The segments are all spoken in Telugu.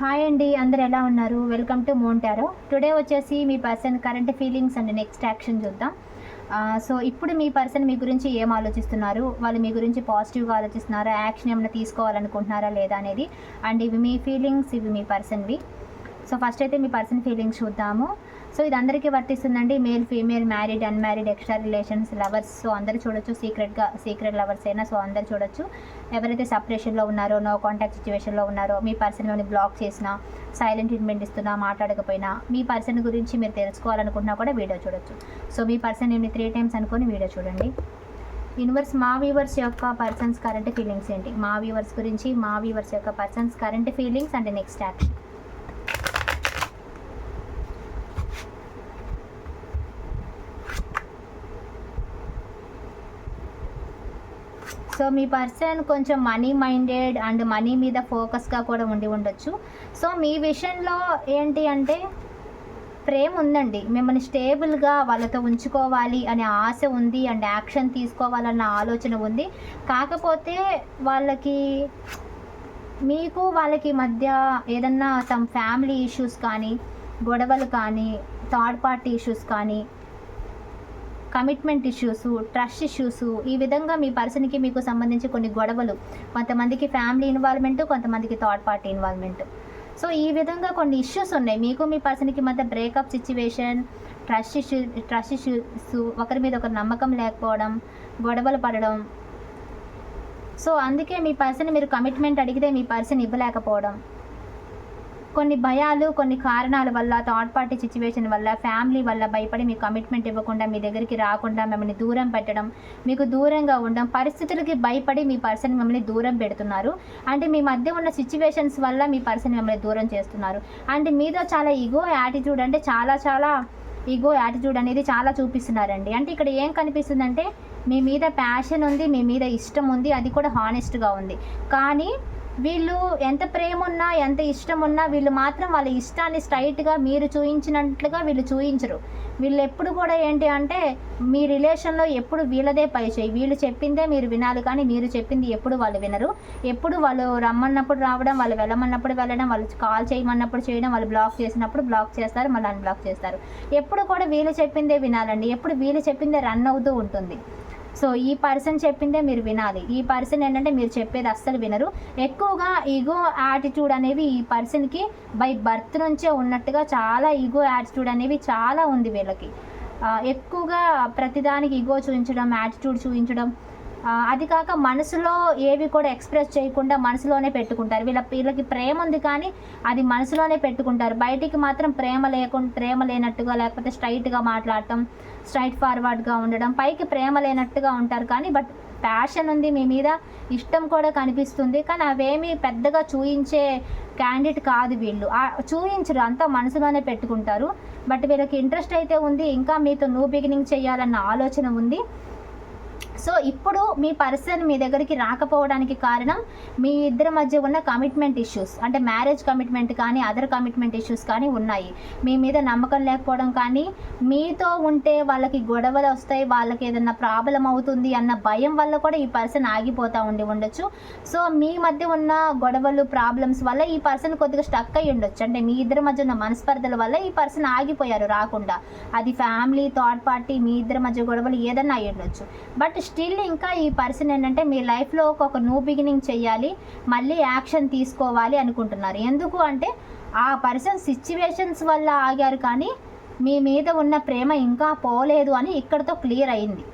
హాయ్ అండి అందరు ఎలా ఉన్నారు? వెల్కమ్ టు మోంటారో టుడే వచ్చేసి మీ person current feelings and next action చూద్దాం. సో ఇప్పుడు మీ పర్సన్ మీ గురించి ఏం ఆలోచిస్తున్నారు? వాళ్ళు మీ గురించి పాజిటివ్గా ఆలోచిస్తున్నారా? యాక్షన్ ఏమైనా తీసుకోవాలనుకుంటున్నారా లేదా అనేది? అండ్ ఇవి మీ ఫీలింగ్స్ ఇవి మీ పర్సన్వి సో ఫస్ట్ అయితే మీ పర్సన్ ఫీలింగ్స్ చూద్దాము. సో ఇది అందరికీ వర్తిస్తుందండి. Male female married unmarried extra relations lovers. So అందరూ చూడొచ్చు. సీక్రెట్గా సీక్రెట్ లవర్స్ అయినా సో అందరు చూడొచ్చు. ఎవరైతే సపరేషన్లో ఉన్నారో నో కాంటాక్ట్ సిచ్యువేషన్లో ఉన్నారో మీ పర్సన్ మిమ్మల్ని బ్లాక్ చేసినా సైలెంట్ ట్రీట్మెంట్ ఇస్తున్నా మాట్లాడకపోయినా మీ పర్సన్ గురించి మీరు తెలుసుకోవాలనుకుంటున్నా కూడా వీడియో చూడొచ్చు. సో మీ పర్సన్ ఏమి త్రీ టైమ్స్ అనుకొని వీడియో చూడండి. యూనివర్స్ మా వ్యూవర్స్ యొక్క పర్సన్స్ కరెంట్ ఫీలింగ్స్ ఏంటి? మా వ్యూవర్స్ గురించి మా వ్యూవర్స్ యొక్క persons current feelings and next action. So me person కొంచెం మనీ మైండెడ్ అండ్ మనీ మీద ఫోకస్గా కూడా ఉండి ఉండొచ్చు. సో మీ విషయంలో ఏంటి అంటే ప్రేమ ఉందండి. మిమ్మల్ని స్టేబుల్గా వాళ్ళతో ఉంచుకోవాలి అనే ఆశ ఉంది అండ్ యాక్షన్ తీసుకోవాలన్న ఆలోచన ఉంది. కాకపోతే వాళ్ళకి మీకు వాళ్ళకి మధ్య ఏదన్నా సమ్ ఫ్యామిలీ ఇష్యూస్ కానీ గొడవలు కానీ థర్డ్ పార్టీ ఇష్యూస్ కానీ కమిట్మెంట్ ఇష్యూస్ ట్రస్ట్ ఇష్యూస్ ఈ విధంగా మీ పర్సన్కి మీకు సంబంధించి కొన్ని గొడవలు కొంతమందికి ఫ్యామిలీ ఇన్వాల్వ్మెంట్ కొంతమందికి థర్డ్ పార్టీ ఇన్వాల్వ్మెంట్ సో ఈ విధంగా కొన్ని ఇష్యూస్ ఉన్నాయి. మీకు మీ పర్సన్కి మధ్య breakup situation trust issue trust issues ఒకరి మీద ఒకరి నమ్మకం లేకపోవడం గొడవలు పడడం. సో అందుకే మీ పర్సన్ మీరు కమిట్మెంట్ అడిగితే మీ పర్సన్ ఇవ్వలేకపోవడం. కొన్ని భయాలు కొన్ని కారణాల వల్ల థర్డ్ పార్టీ సిచ్యువేషన్ వల్ల ఫ్యామిలీ వల్ల భయపడి మీ కమిట్మెంట్ ఇవ్వకుండా మీ దగ్గరికి రాకుండా మిమ్మల్ని దూరం పెట్టడం మీకు దూరంగా ఉండడం పరిస్థితులకి భయపడి మీ పర్సన్ మిమ్మల్ని దూరం పెడుతున్నారు. అంటే మీ మధ్య ఉన్న సిచ్యువేషన్స్ వల్ల మీ పర్సన్ మిమ్మల్ని దూరం చేస్తున్నారు. అండ్ మీతో చాలా ఈగో యాటిట్యూడ్ అంటే చాలా చాలా ఈగో యాటిట్యూడ్ అనేది చాలా చూపిస్తున్నారండి. అంటే ఇక్కడ ఏం కనిపిస్తుందంటే మీ మీద ప్యాషన్ ఉంది మీ మీద ఇష్టం ఉంది అది కూడా హానెస్ట్గా ఉంది. కానీ వీళ్ళు ఎంత ప్రేమ ఉన్నా ఎంత ఇష్టం ఉన్నా వీళ్ళు మాత్రం వాళ్ళ ఇష్టాన్ని స్ట్రైట్గా మీరు చూయించినట్లుగా వీళ్ళు చూయించరు. వీళ్ళు ఎప్పుడు కూడా ఏంటి అంటే మీ రిలేషన్లో ఎప్పుడు వీళ్ళదే పై చేయి. వీళ్ళు చెప్పిందే మీరు వినాలి కానీ మీరు చెప్పింది ఎప్పుడు వాళ్ళు వినరు. ఎప్పుడు వాళ్ళు రమ్మన్నప్పుడు రావడం వాళ్ళు వెళ్ళమన్నప్పుడు వెళ్ళడం వాళ్ళు కాల్ చేయమన్నప్పుడు చేయడం వాళ్ళు బ్లాక్ చేసినప్పుడు బ్లాక్ చేస్తారు మళ్ళీ అన్బ్లాక్ చేస్తారు. ఎప్పుడు కూడా వీళ్ళు చెప్పిందే వినాలండి. ఎప్పుడు వీళ్ళు చెప్పిందే రన్ అవుతూ ఉంటుంది. సో ఈ పర్సన్ చెప్పిందే మీరు వినాలి. ఈ పర్సన్ ఏంటంటే మీరు చెప్పేది అస్సలు వినరు. ఎక్కువగా ఈగో యాటిట్యూడ్ అనేవి ఈ పర్సన్కి బై బర్త్ నుంచే ఉన్నట్టుగా చాలా ఈగో యాటిట్యూడ్ అనేవి చాలా ఉంది వీళ్ళకి. ఎక్కువగా ప్రతిదానికి ఈగో చూపించడం యాటిట్యూడ్ చూపించడం అది కాక మనసులో ఏవి కూడా ఎక్స్ప్రెస్ చేయకుండా మనసులోనే పెట్టుకుంటారు. వీళ్ళ వీళ్ళకి ప్రేమ ఉంది కానీ అది మనసులోనే పెట్టుకుంటారు. బయటికి మాత్రం ప్రేమ లేకుండా ప్రేమ లేనట్టుగా లేకపోతే స్ట్రైట్గా మాట్లాడటం స్ట్రైట్ ఫార్వర్డ్గా ఉండడం పైకి ప్రేమ లేనట్టుగా ఉంటారు కానీ బట్ ప్యాషన్ ఉంది మీ మీద ఇష్టం కూడా కనిపిస్తుంది కానీ అవేమీ పెద్దగా చూయించే క్యాండిడేట్ కాదు వీళ్ళు. చూయించరు అంతా మనసులోనే పెట్టుకుంటారు. బట్ వీళ్ళకి ఇంట్రెస్ట్ అయితే ఉంది ఇంకా మీతో న్యూ బిగినింగ్ చేయాలన్న ఆలోచన ఉంది. సో ఇప్పుడు మీ పర్సన్ మీ దగ్గరికి రాకపోవడానికి కారణం మీ ఇద్దరి మధ్య ఉన్న కమిట్మెంట్ ఇష్యూస్ అంటే మ్యారేజ్ కమిట్మెంట్ కానీ అదర్ కమిట్మెంట్ ఇష్యూస్ కానీ ఉన్నాయి. మీ మీద నమ్మకం లేకపోవడం కానీ మీతో ఉంటే వాళ్ళకి గొడవలు వస్తాయి వాళ్ళకి ఏదైనా ప్రాబ్లం అవుతుంది అన్న భయం వల్ల కూడా ఈ పర్సన్ ఆగిపోతూ ఉండి ఉండొచ్చు. సో మీ మధ్య ఉన్న గొడవలు ప్రాబ్లమ్స్ వల్ల ఈ పర్సన్ కొద్దిగా స్టక్ అయ్యి ఉండొచ్చు. అంటే మీ ఇద్దరి మధ్య ఉన్న మనస్పర్ధల వల్ల ఈ పర్సన్ ఆగిపోయారు రాకుండా. అది ఫ్యామిలీ థర్డ్ పార్టీ మీ ఇద్దరి మధ్య గొడవలు ఏదన్నా అయ్యి ఉండొచ్చు. బట్ స్టిల్ ఇంకా ఈ పర్సన్ ఏంటంటే మీ లైఫ్లో ఒక న్యూ బిగినింగ్ చేయాలి మళ్ళీ యాక్షన్ తీసుకోవాలి అనుకుంటున్నారు. ఎందుకు అంటే ఆ పర్సన్ సిచ్యువేషన్స్ వల్ల ఆగారు కానీ మీ మీద ఉన్న ప్రేమ ఇంకా పోలేదు అని ఇక్కడతో క్లియర్ అయింది.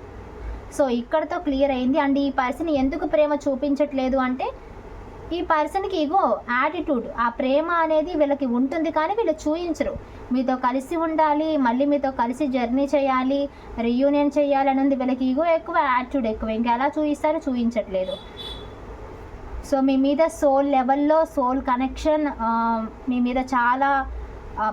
సో ఇక్కడతో క్లియర్ అయింది. అండ్ ఈ పర్సన్ ఎందుకు ప్రేమ చూపించట్లేదు అంటే ఈ పర్సన్కి ఇగో యాటిట్యూడ్ ఆ ప్రేమ అనేది వీళ్ళకి ఉంటుంది కానీ వీళ్ళు చూయించరు. మీతో కలిసి ఉండాలి మళ్ళీ మీతో కలిసి జర్నీ చేయాలి రియూనియన్ చేయాలి అనేది వీళ్ళకి ఇగో ఎక్కువ యాటిట్యూడ్ ఎక్కువ. ఇంకా ఎలా చూయిస్తారో చూయించట్లేదు. సో మీ మీద సోల్ లెవెల్లో సోల్ కనెక్షన్ మీ మీద చాలా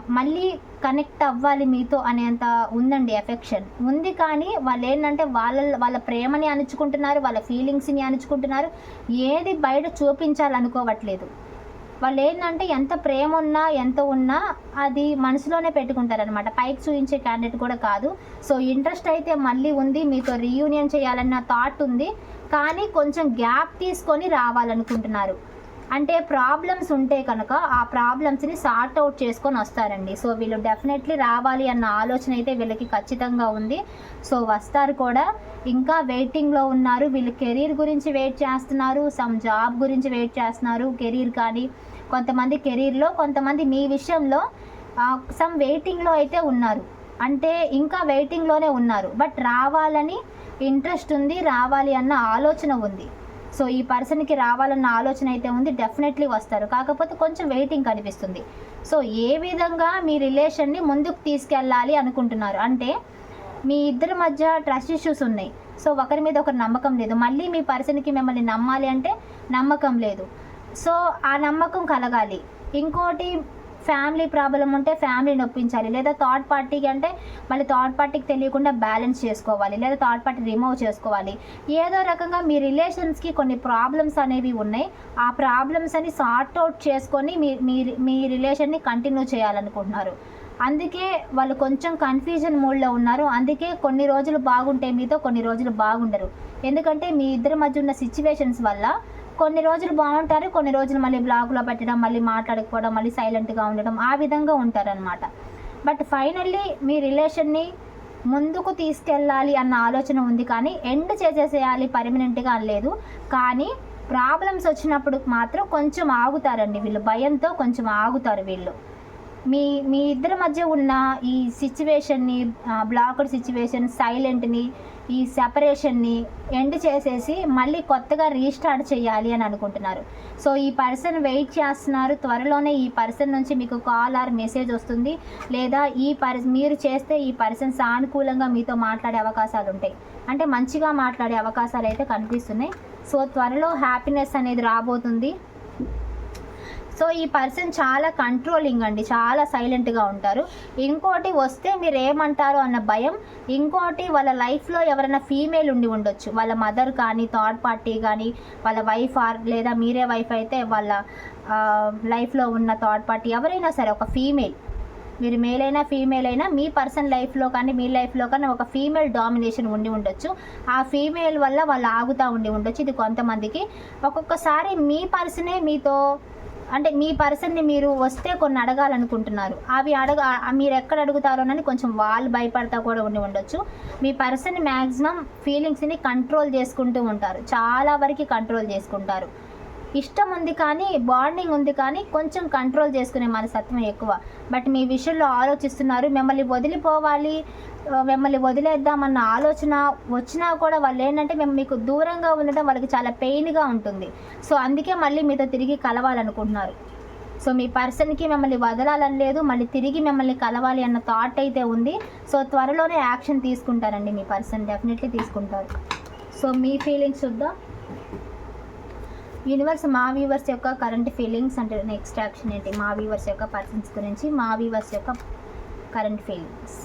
మళ్ళీ కనెక్ట్ అవ్వాలి మీతో అనేంత ఉందండి ఎఫెక్షన్ ఉంది కానీ వాళ్ళు ఏంటంటే వాళ్ళ వాళ్ళ ప్రేమని అణుచుకుంటున్నారు వాళ్ళ ఫీలింగ్స్ని అణుచుకుంటున్నారు. ఏది బయట చూపించాలనుకోవట్లేదు. వాళ్ళు ఏంటంటే ఎంత ప్రేమ ఉన్నా ఎంత ఉన్నా అది మనసులోనే పెట్టుకుంటారనమాట పైకి చూపించే క్యాండిడేట్ కూడా కాదు. సో ఇంట్రెస్ట్ అయితే మళ్ళీ ఉంది మీతో రీయూనియన్ చేయాలన్న థాట్ ఉంది. కానీ కొంచెం గ్యాప్ తీసుకొని రావాలనుకుంటున్నారు. అంటే ప్రాబ్లమ్స్ ఉంటే కనుక ఆ ప్రాబ్లమ్స్ని సార్ట్ అవుట్ చేసుకొని వస్తారండి. సో వీళ్ళు డెఫినెట్లీ రావాలి అన్న ఆలోచన అయితే వీళ్ళకి ఖచ్చితంగా ఉంది. సో వస్తారు కూడా. ఇంకా వెయిటింగ్లో ఉన్నారు. వీళ్ళు కెరీర్ గురించి వెయిట్ చేస్తున్నారు. సమ్ జాబ్ గురించి వెయిట్ చేస్తున్నారు. కెరీర్ కానీ కొంతమంది కెరీర్లో కొంతమంది మీ విషయంలో సమ్ వెయిటింగ్లో అయితే ఉన్నారు. అంటే ఇంకా వెయిటింగ్లోనే ఉన్నారు. బట్ రావాలని ఇంట్రెస్ట్ ఉంది రావాలి అన్న ఆలోచన ఉంది. సో ఈ పర్సన్కి రావాలన్న ఆలోచన అయితే ఉంది డెఫినెట్లీ వస్తారు. కాకపోతే కొంచెం వెయిటింగ్ కనిపిస్తుంది సో ఏ విధంగా మీ రిలేషన్ని ముందుకు తీసుకెళ్ళాలి అనుకుంటున్నారు? అంటే మీ ఇద్దరి మధ్య ట్రస్ట్ ఇష్యూస్ ఉన్నాయి. సో ఒకరి మీద ఒకరు నమ్మకం లేదు. మళ్ళీ మీ పర్సన్కి మిమ్మల్ని నమ్మాలి అంటే నమ్మకం లేదు. సో ఆ నమ్మకం కలగాలి. ఇంకోటి ఫ్యామిలీ ప్రాబ్లం ఉంటే ఫ్యామిలీని ఒప్పించాలి లేదా థర్డ్ పార్టీకి అంటే మళ్ళీ థర్డ్ పార్టీకి తెలియకుండా బ్యాలెన్స్ చేసుకోవాలి. లేదా థర్డ్ పార్టీ రిమూవ్ చేసుకోవాలి. ఏదో రకంగా మీ రిలేషన్స్కి కొన్ని ప్రాబ్లమ్స్ అనేవి ఉన్నాయి. ఆ ప్రాబ్లమ్స్ అని సార్ట్ అవుట్ చేసుకొని మీ మీ మీ రిలేషన్ని కంటిన్యూ చేయాలనుకుంటున్నారు. అందుకే వాళ్ళు కొంచెం కన్ఫ్యూజన్ మూడ్లో ఉన్నారు. అందుకే కొన్ని రోజులు బాగుంటే మీతో కొన్ని రోజులు బాగుండరు. ఎందుకంటే మీ ఇద్దరి మధ్య ఉన్న సిచ్యువేషన్స్ వల్ల కొన్ని రోజులు బాగుంటారు కొన్ని రోజులు మళ్ళీ బ్లాక్లో పెట్టడం మళ్ళీ మాట్లాడకపోవడం మళ్ళీ సైలెంట్గా ఉండడం ఆ విధంగా ఉంటారనమాట బట్ ఫైనల్లీ మీ రిలేషన్ని ముందుకు తీసుకెళ్ళాలి అన్న ఆలోచన ఉంది కానీ ఎండ్ చేసేసేయాలి పర్మనెంట్గా లేదు. కానీ ప్రాబ్లమ్స్ వచ్చినప్పుడు మాత్రం కొంచెం ఆగుతారండి వీళ్ళు. భయంతో కొంచెం ఆగుతారు వీళ్ళు. మీ మీ ఇద్దరి మధ్య ఉన్న ఈ సిచ్యువేషన్ని బ్లాక్డ్ సిచ్యువేషన్ సైలెంట్ని ఈ సెపరేషన్ని ఎండ్ చేసేసి మళ్ళీ కొత్తగా రీస్టార్ట్ చేయాలి అని అనుకుంటున్నారు. సో ఈ పర్సన్ వెయిట్ చేస్తున్నారు. త్వరలోనే ఈ పర్సన్ నుంచి మీకు కాల్ ఆర్ మెసేజ్ వస్తుంది. లేదా ఈ పర్ మీరు చేస్తే ఈ పర్సన్ సానుకూలంగా మీతో మాట్లాడే అవకాశాలు ఉంటాయి. అంటే మంచిగా మాట్లాడే అవకాశాలు అయితే కనిపిస్తున్నాయి. సో త్వరలో హ్యాపీనెస్ అనేది రాబోతుంది. సో ఈ పర్సన్ చాలా కంట్రోలింగ్ అండి చాలా సైలెంట్గా ఉంటారు. ఇంకోటి వస్తే మీరు ఏమంటారు అన్న భయం ఇంకోటి వాళ్ళ లైఫ్లో ఎవరైనా ఫీమేల్ ఉండి ఉండొచ్చు. వాళ్ళ మదర్ కానీ థర్డ్ పార్టీ కానీ వాళ్ళ వైఫ్ ఆర్ లేదా మీరే వైఫ్ అయితే వాళ్ళ లైఫ్లో ఉన్న థర్డ్ పార్టీ ఎవరైనా సరే ఒక ఫీమేల్ మీరు మేల్ అయినా ఫీమేల్ అయినా మీ పర్సన్ లైఫ్లో కానీ మీ లైఫ్లో కానీ ఒక ఫీమేల్ డామినేషన్ ఉండి ఉండొచ్చు. ఆ ఫీమేల్ వల్ల వాళ్ళు ఆగుతూ ఉండి ఉండొచ్చు. ఇది కొంతమందికి ఒక్కొక్కసారి మీ పర్సనే మీతో అంటే మీ పర్సన్ని మీరు వస్తే కొన్ని అడగాలనుకుంటున్నారు. అవి అడగ మీరు ఎక్కడ అడుగుతారోనని కొంచెం వాళ్ళు భయపడతా కూడా ఉండి ఉండొచ్చు. మీ పర్సన్ మ్యాక్సిమం ఫీలింగ్స్ని కంట్రోల్ చేసుకుంటూ ఉంటారు. చాలా వరకు కంట్రోల్ చేసుకుంటారు. ఇష్టం ఉంది కానీ బాండింగ్ ఉంది కానీ కొంచెం కంట్రోల్ చేసుకునే మనస్తత్వం ఎక్కువ. బట్ మీ విషయంలో ఆలోచిస్తున్నారు మిమ్మల్ని వదిలిపోవాలి మిమ్మల్ని వదిలేద్దామన్న ఆలోచన వచ్చినా కూడా వాళ్ళు ఏంటంటే మేము మీకు దూరంగా ఉండడం వాళ్ళకి చాలా పెయిన్గా ఉంటుంది. సో అందుకే మళ్ళీ మీతో తిరిగి కలవాలనుకుంటున్నారు. సో మీ పర్సన్కి మిమ్మల్ని వదలాలని లేదు మళ్ళీ తిరిగి మిమ్మల్ని కలవాలి అన్న థాట్ అయితే ఉంది. సో త్వరలోనే యాక్షన్ తీసుకుంటారండి మీ పర్సన్ డెఫినెట్లీ తీసుకుంటారు. సో మీ ఫీలింగ్స్ చూద్దాం. యూనివర్స్ మా వ్యూవర్స్ యొక్క కరెంట్ ఫీలింగ్స్ అంటే నెక్స్ట్ యాక్షన్ ఏంటి? మా వ్యూవర్స్ యొక్క పర్సన్స్ గురించి మా వ్యూవర్స్ యొక్క కరెంట్ ఫీలింగ్స్.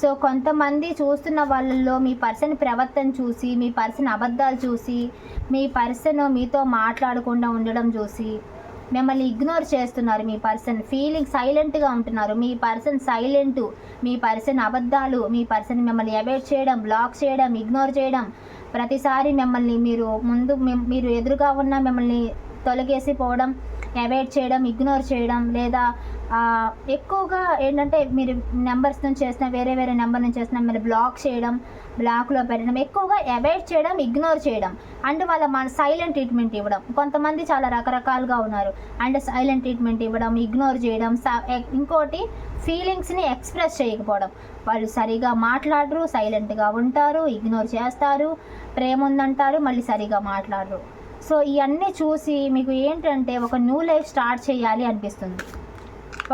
సో కొంతమంది చూస్తున్న వాళ్ళల్లో మీ పర్సన్ ప్రవర్తన చూసి మీ పర్సన్ అబద్ధాలు చూసి మీ పర్సన్ మీతో మాట్లాడకుండా ఉండడం చూసి మిమ్మల్ని ఇగ్నోర్ చేస్తున్నారు మీ పర్సన్. ఫీలింగ్ సైలెంట్గా ఉంటున్నారు. మీ పర్సన్ సైలెంట్ మీ పర్సన్ అబద్ధాలు మీ పర్సన్ మిమ్మల్ని అవాయిడ్ చేయడం బ్లాక్ చేయడం ఇగ్నోర్ చేయడం. ప్రతిసారి మిమ్మల్ని మీరు ముందు మీరు ఎదురుగా ఉన్న మిమ్మల్ని తొలగేసి పోవడం అవాయిడ్ చేయడం ఇగ్నోర్ చేయడం లేదా ఎక్కువగా ఏంటంటే మీరు నెంబర్స్ నుంచి చేసిన వేరే వేరే నెంబర్ నుంచి చేసిన మీరు బ్లాక్ చేయడం బ్లాక్లో పెట్టడం ఎక్కువగా అవాయిడ్ చేయడం ఇగ్నోర్ చేయడం. అండ్ వాళ్ళ మన సైలెంట్ ట్రీట్మెంట్ ఇవ్వడం. కొంతమంది చాలా రకరకాలుగా ఉన్నారు. అండ్ సైలెంట్ ట్రీట్మెంట్ ఇవ్వడం ఇగ్నోర్ చేయడం స- ఇంకోటి ఫీలింగ్స్ని ఎక్స్ప్రెస్ చేయకపోవడం. వాళ్ళు సరిగా మాట్లాడరు సైలెంట్గా ఉంటారు ఇగ్నోర్ చేస్తారు ప్రేమ ఉందంటారు మళ్ళీ సరిగా మాట్లాడరు. సో ఇవన్నీ చూసి మీకు ఏంటంటే ఒక న్యూ లైఫ్ స్టార్ట్ చేయాలి అనిపిస్తుంది.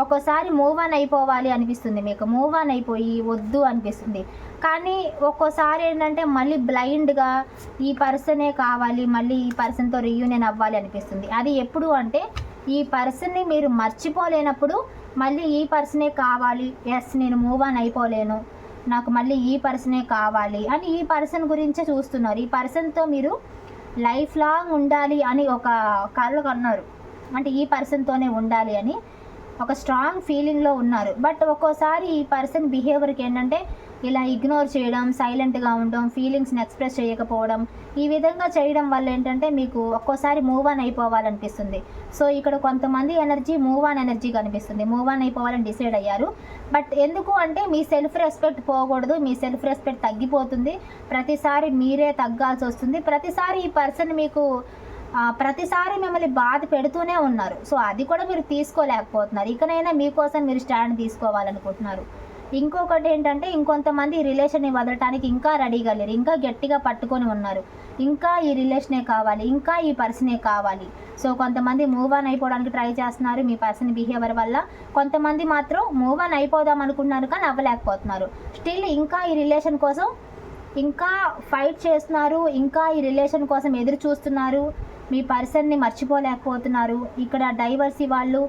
ఒక్కోసారి మూవ్ ఆన్ అయిపోవాలి అనిపిస్తుంది మీకు. మూవ్ ఆన్ అయిపోయి వద్దు అనిపిస్తుంది. కానీ ఒక్కోసారి ఏంటంటే మళ్ళీ బ్లైండ్గా ఈ పర్సనే కావాలి మళ్ళీ ఈ పర్సన్తో రీయూనియన్ అవ్వాలి అనిపిస్తుంది. అది ఎప్పుడు అంటే ఈ పర్సన్ని మీరు మర్చిపోలేనప్పుడు మళ్ళీ ఈ పర్సనే కావాలి ఎస్ నేను మూవ్ ఆన్ అయిపోలేను నాకు మళ్ళీ ఈ పర్సనే కావాలి అని ఈ పర్సన్ గురించే చూస్తున్నారు. ఈ పర్సన్తో మీరు లైఫ్ లాంగ్ ఉండాలి అని ఒక కళ్ళు కన్నారు. అంటే ఈ పర్సన్తోనే ఉండాలి అని ఒక స్ట్రాంగ్ ఫీలింగ్లో ఉన్నారు. బట్ ఒక్కోసారి ఈ పర్సన్ బిహేవియర్కి ఏంటంటే ఇలా ఇగ్నోర్ చేయడం సైలెంట్గా ఉండడం ఫీలింగ్స్ని ఎక్స్ప్రెస్ చేయకపోవడం ఈ విధంగా చేయడం వల్ల ఏంటంటే మీకు ఒక్కోసారి మూవ్ ఆన్ అయిపోవాలనిపిస్తుంది. సో ఇక్కడ కొంతమంది ఎనర్జీ మూవ్ ఆన్ ఎనర్జీ కనిపిస్తుంది మూవ్ ఆన్ అయిపోవాలని డిసైడ్ అయ్యారు. బట్ ఎందుకు అంటే మీ సెల్ఫ్ రెస్పెక్ట్ పోకూడదు మీ సెల్ఫ్ రెస్పెక్ట్ తగ్గిపోతుంది. ప్రతిసారి మీరే తగ్గాల్సి వస్తుంది. ప్రతిసారి ఈ పర్సన్ మీకు ప్రతిసారి మిమ్మల్ని బాధ పెడుతూనే ఉన్నారు. సో అది కూడా మీరు తీసుకోలేకపోతున్నారు. ఇకనైనా మీకోసం మీరు స్టాండ్ తీసుకోవాలనుకుంటున్నారు. ఇంకొకటి ఏంటంటే ఇంకొంతమంది ఈ రిలేషన్ని వదలటానికి ఇంకా రెడీగా లేరు. ఇంకా గట్టిగా పట్టుకొని ఉన్నారు. ఇంకా ఈ రిలేషనే కావాలి. ఇంకా ఈ పర్సనే కావాలి. సో కొంతమంది మూవ్ ఆన్ అయిపోవడానికి ట్రై చేస్తున్నారు మీ పర్సన్ బిహేవియర్ వల్ల. కొంతమంది మాత్రం మూవ్ ఆన్ అయిపోదాం అనుకుంటున్నారు కానీ అవ్వలేకపోతున్నారు. స్టిల్ ఇంకా ఈ రిలేషన్ కోసం ఇంకా ఫైట్ చేస్తున్నారు. ఇంకా ఈ రిలేషన్ కోసం ఎదురు చూస్తున్నారు. మీ పర్సన్ని మర్చిపోలేకపోతున్నారు. ఇక్కడ డైవర్స్ వాళ్ళు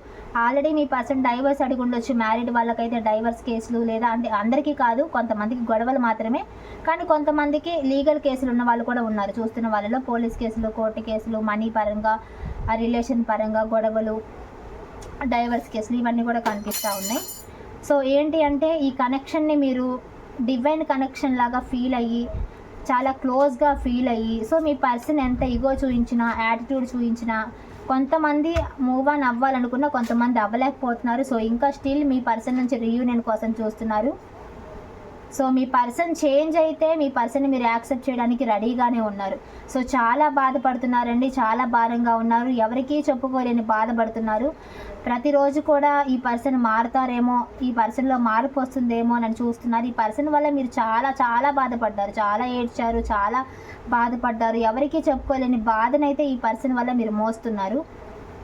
ఆల్రెడీ మీ పర్సన్ డైవర్స్ అడిగి ఉండొచ్చు. మ్యారీడ్ వాళ్ళకైతే డైవర్స్ కేసులు లేదా అంటే అందరికీ కాదు కొంతమందికి గొడవలు మాత్రమే. కానీ కొంతమందికి లీగల్ కేసులు ఉన్న వాళ్ళు కూడా ఉన్నారు. చూస్తున్న వాళ్ళలో పోలీస్ కేసులు కోర్టు కేసులు మనీ పరంగా ఆ రిలేషన్ పరంగా గొడవలు డైవర్స్ కేసులు ఇవన్నీ కూడా కనిపిస్తూ ఉన్నాయి. సో ఏంటి అంటే ఈ కనెక్షన్ని మీరు డివైన్ కనెక్షన్ లాగా ఫీల్ అయ్యి చాలా క్లోజ్గా ఫీల్ అయ్యి. సో మీ పర్సన్ ఎంత ఇగో చూపించినా యాటిట్యూడ్ చూపించినా కొంతమంది మూవ్ ఆన్ అవ్వాలనుకున్నా కొంతమంది అవ్వలేకపోతున్నారు. సో ఇంకా స్టిల్ మీ పర్సన్ నుంచి రీయూనియన్ కోసం చూస్తున్నారు. సో మీ పర్సన్ చేంజ్ అయితే మీ పర్సన్ని మీరు యాక్సెప్ట్ చేయడానికి రెడీగానే ఉన్నారు. సో చాలా బాధపడుతున్నారండి చాలా భారంగా ఉన్నారు. ఎవరికీ చెప్పుకోలేని బాధపడుతున్నారు. ప్రతిరోజు కూడా ఈ పర్సన్ మారుతారేమో ఈ పర్సన్లో మార్పు వస్తుందేమో అని చూస్తున్నారు. ఈ పర్సన్ వల్ల మీరు చాలా చాలా బాధపడ్డారు. చాలా ఏడ్చారు చాలా బాధపడ్డారు. ఎవరికీ చెప్పుకోలేని బాధనైతే ఈ పర్సన్ వల్ల మీరు మోస్తున్నారు.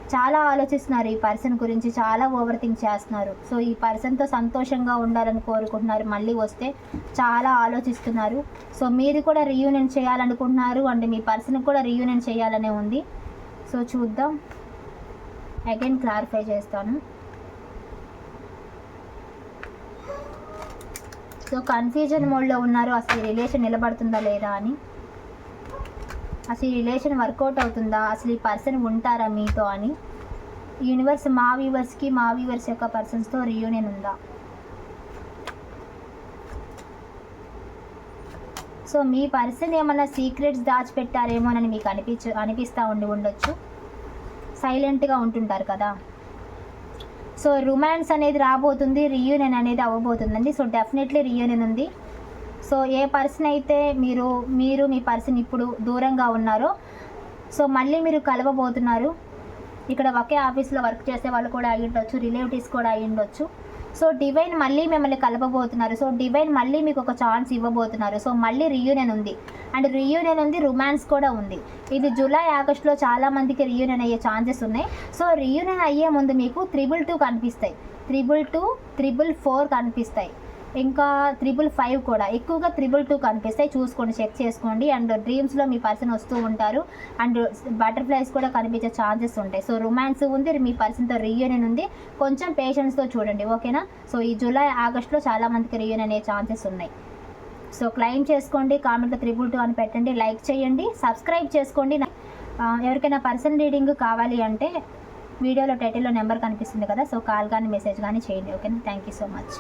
చాలా ఆలోచిస్తున్నారు. ఈ పర్సన్ గురించి చాలా ఓవర్ థింక్ చేస్తున్నారు. సో ఈ పర్సన్తో సంతోషంగా ఉండాలని కోరుకుంటున్నారు. మళ్ళీ వస్తే చాలా ఆలోచిస్తున్నారు. సో మీరు కూడా రీయూనియన్ చేయాలనుకుంటున్నారు అండ్ మీ పర్సన్ కూడా రీయూనియన్ చేయాలనే ఉంది. సో చూద్దాం. అగైన్ క్లారిఫై చేస్తాను. సో కన్ఫ్యూజన్ మోడ్లో ఉన్నారు. అసలు రిలేషన్ నిలబడుతుందా లేదా అని. అసలు ఈ రిలేషన్ వర్కౌట్ అవుతుందా? అసలు ఈ పర్సన్ ఉంటారా మీతో అని. యూనివర్స్ మా వ్యూవర్స్కి మా వ్యూవర్స్ యొక్క పర్సన్స్తో రియూనియన్ ఉందా? సో మీ పర్సన్ ఏమన్నా సీక్రెట్స్ దాచిపెట్టారేమోనని మీకు అనిపించు అనిపిస్తూ ఉండి ఉండొచ్చు. సైలెంట్గా ఉంటుంటారు కదా. సో రొమాన్స్ అనేది రాబోతుంది రియూనియన్ అనేది అవ్వబోతుందండి. సో డెఫినెట్లీ రియూనియన్ ఉంది. సో ఏ పర్సన్ అయితే మీరు మీరు మీ పర్సన్ ఇప్పుడు దూరంగా ఉన్నారో సో మళ్ళీ మీరు కలవబోతున్నారు. ఇక్కడ ఒకే ఆఫీస్లో వర్క్ చేసే వాళ్ళు కూడా అయి ఉండొచ్చు రిలేటివ్స్ కూడా అయి ఉండొచ్చు. సో డివైన్ మళ్ళీ మిమ్మల్ని కలపబోతున్నారు సో డివైన్ మళ్ళీ మీకు ఒక ఛాన్స్ ఇవ్వబోతున్నారు. సో మళ్ళీ రియూనియన్ ఉంది. అండ్ రియూనియన్ ఉంది రొమాన్స్ కూడా ఉంది. ఇది జూలై ఆగస్టులో చాలామందికి రియూనియన్ అయ్యే ఛాన్సెస్ ఉన్నాయి. సో రియూనియన్ అయ్యే ముందు మీకు త్రిబుల్ టూ కనిపిస్తాయి. త్రిబుల్ టూ త్రిబుల్ ఫోర్ కనిపిస్తాయి. ఇంకా త్రిబుల్ ఫైవ్ కూడా. ఎక్కువగా త్రిబుల్ టూ కనిపిస్తాయి. చూసుకోండి చెక్ చేసుకోండి. అండ్ డ్రీమ్స్లో మీ పర్సన్ వస్తూ ఉంటారు. అండ్ బటర్ఫ్లైస్ కూడా కనిపించే ఛాన్సెస్ ఉంటాయి. సో రొమాన్స్ ఉంది. మీ పర్సన్తో రీయూనియన్ ఉంది. కొంచెం పేషెన్స్తో చూడండి. ఓకేనా? సో ఈ జూలై ఆగస్ట్లో చాలా మందికి రీయూనియన్ అయ్యే ఛాన్సెస్ ఉన్నాయి. సో క్లెయిమ్ చేసుకోండి. కామెంట్లో త్రిబుల్ టూ అని పెట్టండి. లైక్ చేయండి. సబ్స్క్రైబ్ చేసుకోండి. ఎవరికైనా పర్సన్ రీడింగ్ కావాలి అంటే వీడియోలో టైటిల్లో నెంబర్ కనిపిస్తుంది కదా. సో కాల్ కానీ మెసేజ్ కానీ చేయండి. ఓకేనా? Thank you so much.